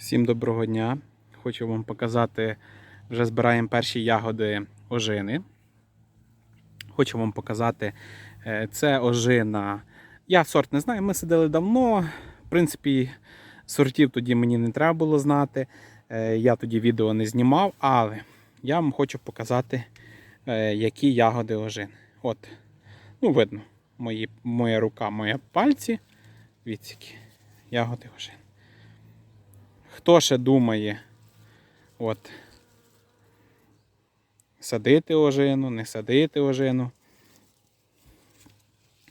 Всім доброго дня. Хочу вам показати, вже збираємо перші ягоди ожини. Хочу вам показати, е, це ожина. Я сорт не знаю, ми сидили давно. В принципі, сортів тоді мені не треба було знати. Е, Я тоді відео не знімав, але я вам хочу показати, е, які ягоди ожин. От, ну, видно, мої, моя рука, мої пальці. Відсіки. Ягоди ожин. Хто ще думає, от, садити ожину, не садити ожину.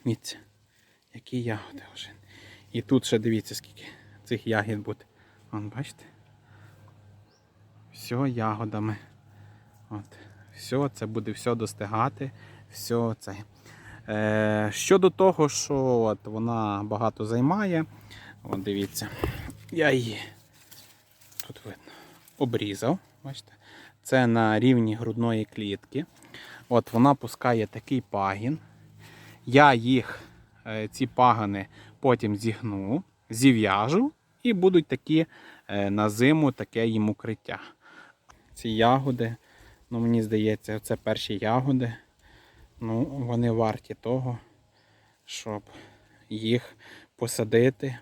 Дивіться, які ягоди ожин. І тут ще дивіться, скільки цих ягід буде. Вон, бачите? Все ягодами. От. Все, це буде все достигати. Все це. Е, щодо того, що от, вона багато займає, от дивіться, я її обрізав. Бачите? Це на рівні грудної клітки. От вона пускає такий пагін. Я їх, е, ці пагани, потім зігну, зів'яжу і будуть такі е, на зиму таке їм укриття. Ці ягоди, ну мені здається, це перші ягоди. Ну, вони варті того, щоб їх посадити.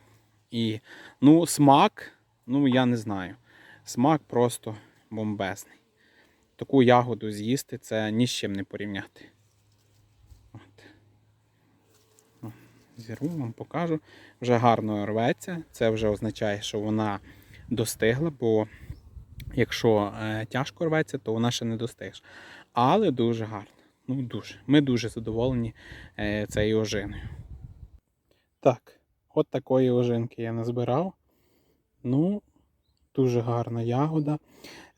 І, ну, смак, ну, я не знаю. Смак просто бомбезний. Таку ягоду з'їсти це ні з чим не порівняти. От. О, Зірву вам покажу. Вже гарно рветься. Це вже означає, що вона достигла, бо якщо е, тяжко рветься, то вона ще не достигла. Але дуже гарно. Ну, дуже. Ми дуже задоволені е, цією ожиною. Так, от такої ожинки я назбирав. Ну, дуже гарна ягода.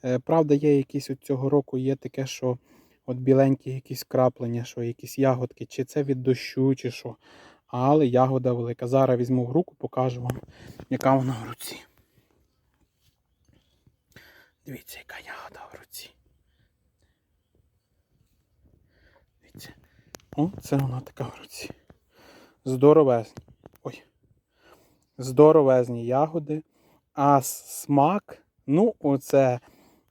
Е, правда, є якісь от цього року є таке, що от біленькі якісь краплення, що якісь ягодки, чи це від дощу, чи що. Але ягода велика. Зараз візьму в руку, покажу вам, яка вона в руці. Дивіться, яка ягода в руці. Дивіться. О, це вона така в руці. Здоровезні. Ой. Здоровезні ягоди. А смак, ну, оце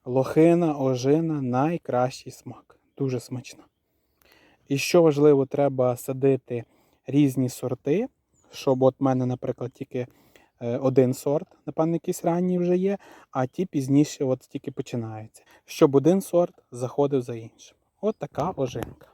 лохина, ожина, найкращий смак. Дуже смачно. І що важливо, треба садити різні сорти, щоб от в мене, наприклад, тільки е, один сорт, напевно, якийсь ранній вже є, а ті пізніше от тільки починаються. Щоб один сорт заходив за іншим. От така ожинка.